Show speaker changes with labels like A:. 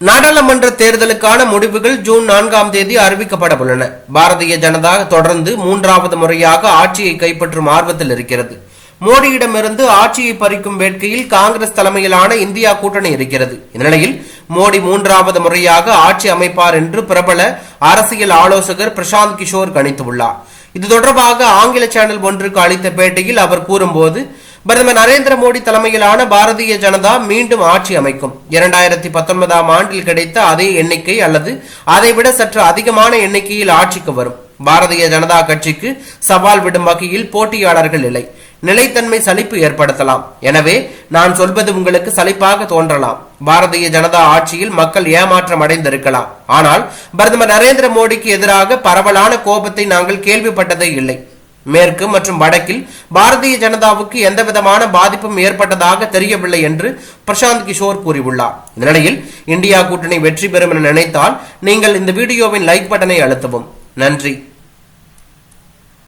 A: நாடாளுமன்ற தேர்தலுக்கான முடிவுகள் ஜூன் நான்காம் தேதி அறிவிக்கப்பட உள்ளன. பாரதிய ஜனதா தொடர்ந்து மூன்றாவது முறையாக ஆட்சியை கைப்பற்றும் ஆர்வத்தில் இருக்கிறது. மோடியிடமிருந்து ஆட்சியை பறிக்கும் வேட்கையில் காங்கிரஸ் தலைமையிலான இந்தியா கூட்டணி இருக்கிறது. இந்நிலையில் மோடி மூன்றாவது முறையாக ஆட்சி அமைப்பார் என்று பிரபல அரசியல் ஆலோசகர் பிரசாந்த் கிஷோர் கணித்துள்ளார். இது தொடர்பாக ஆங்கில சேனல் ஒன்றுக்கு அளித்த பேட்டியில் அவர் கூறும்போது பிரதமர் நரேந்திர மோடி தலைமையிலான பாரதிய ஜனதா மீண்டும் ஆட்சி அமைக்கும். இரண்டாயிரத்தி பத்தொன்பதாம் ஆண்டில் கிடைத்த அதே எண்ணிக்கை அல்லது அதைவிட சற்று அதிகமான எண்ணிக்கையில் ஆட்சிக்கு வரும். பாரதிய ஜனதா கட்சிக்கு சவால் விடும் வகையில் போட்டியாளர்கள் இல்லை. நிலைத்தன்மை சலிப்பு ஏற்படுத்தலாம். எனவே நான் சொல்வது உங்களுக்கு சலிப்பாக தோன்றலாம். பாரதிய ஜனதா ஆட்சியில் மக்கள் ஏமாற்றம் அடைந்திருக்கலாம். ஆனால் பிரதமர் நரேந்திர மோடிக்கு எதிராக பரவலான கோபத்தை நாங்கள் கேள்விப்பட்டதே இல்லை. மேற்கு மற்றும் வடக்கில் பாரதிய ஜனதாவுக்கு எந்தவிதமான பாதிப்பும் ஏற்பட்டதாக தெரியவில்லை என்று பிரசாந்த் கிஷோர் கூறியுள்ளார். இந்த நிலையில் இந்தியா கூட்டணி வெற்றி பெறும் என நினைத்தால் நீங்கள் இந்த வீடியோவின் லைக் பட்டனை அழுத்தவும். நன்றி.